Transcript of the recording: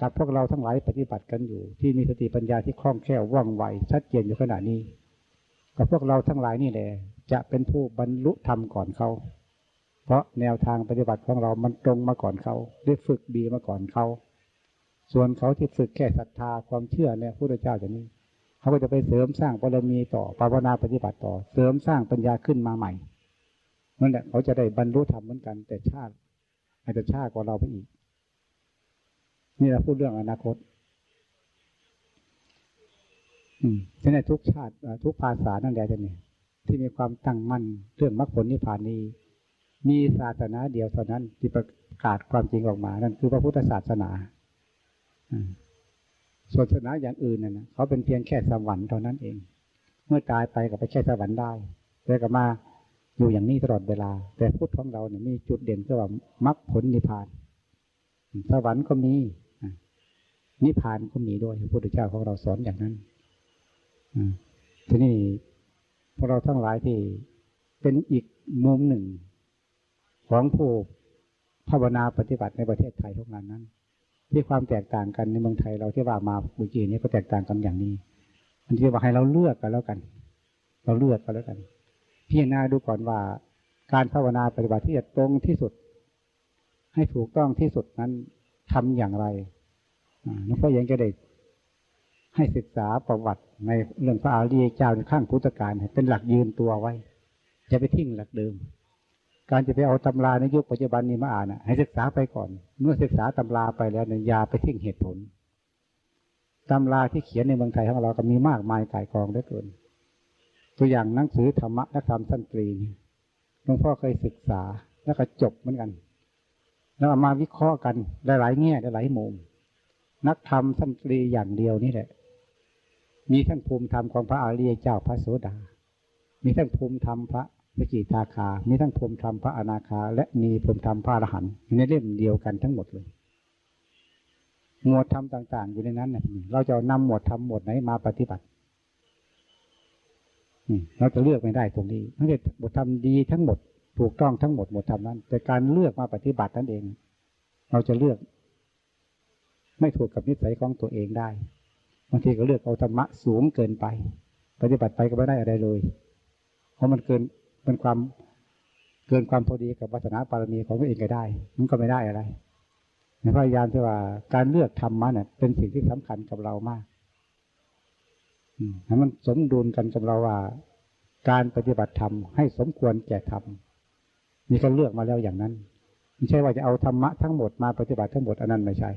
กับพวกเราทั้งหลายปฏิบัติกันอยู่ ที่มีสติปัญญาที่คล่องแคล่วว่องไวชัดเจนอยู่ขณะนี้ กับพวกเราทั้งหลายนี่แหละจะเป็นผู้บรรลุธรรมก่อนเขาเพราะแนวทางปฏิบัติของเรามันตรงมาก่อนเขาได้ฝึกดีมาก่อนเขาส่วนเขาที่ฝึกแค่ศรัทธาความเชื่อเนี่ยพระพุทธเจ้าจะนี้เขาก็จะไปเสริมสร้างบารมีต่อภาวนาปฏิบัติต่อ เสริมสร้างปัญญาขึ้นมาใหม่นั่นแหละเขาจะได้บรรลุธรรมเหมือนกัน แต่ชาติอาจจะชาติกว่าเราไปอีก นี่เราพูดเรื่องอนาคต อืมฉะนั้นทุกชาติทุกภาษานั่นแหละจะเนี่ยที่มีความตั้งมั่นเรื่องมรรคผลนิพพานนี้ มีศาสนาเดียวเท่านั้นที่ประกาศความจริงออกมา นั่นคือพระพุทธศาสนาส่วนศาสนาอย่างอื่นน่ะเขาเป็นเพียงแค่สวรรค์เท่านั้นเอง เมื่อตายไปก็ไปแค่สวรรค์ได้แต่ก็มาอยู่อย่างนี้ตลอดเวลา แต่พุทธของเราเนี่ยมีจุดเด่นก็ว่ามรรคผลนิพพาน สวรรค์ก็มี นิพพานก็มีด้วยพระพุทธเจ้าของเราสอนอย่างนั้นทีนี้พวกเราทั้งหลายที่เป็นอีกมุมหนึ่ง ของผู้ภาวนาปฏิบัติในประเทศไทยทุกงานนั้น ที่ความแตกต่างกันในเมืองไทยเราที่ว่ามาเมื่อกี้นี้ก็แตกต่างกันอย่างนี้มันที่ว่าให้เราเลือกกันแล้วกัน เราเลือกกันแล้วกันพิจารณาดูก่อนว่าการภาวนาปฏิบัติที่จะตรงที่สุด ให้ถูกต้องที่สุดนั้นทำอย่างไร หลวงพ่อยังจะได้ให้ศึกษาประวัติในเรื่องพระอารีเจ้าในข้างพุทธการเป็นหลักยืนตัวไว้ จะไปทิ้งหลักเดิม การจะไปเอาตำราในยุคปัจจุบันนี้มาอ่านให้ศึกษาไปก่อน เมื่อศึกษาตำราไปแล้วเนี่ยยาไปทิ้งเหตุผลตำราที่เขียนในเมืองไทยของเราก็มีมากมายกายกองได้เกิน ตัวอย่างหนังสือธรรมะและธรรมสั้นตรีหลวงพ่อเคยศึกษาแล้วก็จบเหมือนกัน แล้วมาวิเคราะห์กันหลายแง่หลายมุม นักธรรมสั้นตรีอย่างเดียวนี่แหละ มีทั้งภูมิธรรมของพระอริยเจ้าพระโสดา มีทั้งภูมิธรรมพระสกิทาคา มีทั้งภูมิธรรมพระอนาคา และมีภูมิธรรมพระอรหันต์ในเล่มเดียวกันทั้งหมดเลย หมวดธรรมต่าง ๆ อยู่ในนั้นเนี่ยเราจะนำหมวดธรรมหมวดไหนมาปฏิบัติเราจะเลือกไม่ได้ตรงนี้ไม่ใช่บทธรรมดีทั้งหมด ถูกต้องทั้งหมดหมดธรรมนั้น แต่การเลือกมาปฏิบัตินั่นเอง เราจะเลือก ไม่ถูกกับนิสัยของตัวเองได้บางทีก็เลือกเอาธรรมะสูงเกินไป ปฏิบัติไปก็ไม่ได้อะไรเลย เพราะมันเกินเป็นความเกินความพอดีกับวาสนาปารมีของตัวเองก็ได้ มันก็ไม่ได้อะไรในพยายามที่ว่าการเลือกธรรมะเนี่ยเป็นสิ่งที่สำคัญกับเรามากให้มันสมดุลกันกับเราว่า การปฏิบัติธรรมให้สมควรแก่ธรรมมีการเลือกมาแล้วอย่างนั้น ไม่ใช่ว่าจะเอาธรรมะทั้งหมดมาปฏิบัติทั้งหมดอันนั้นไม่ใช่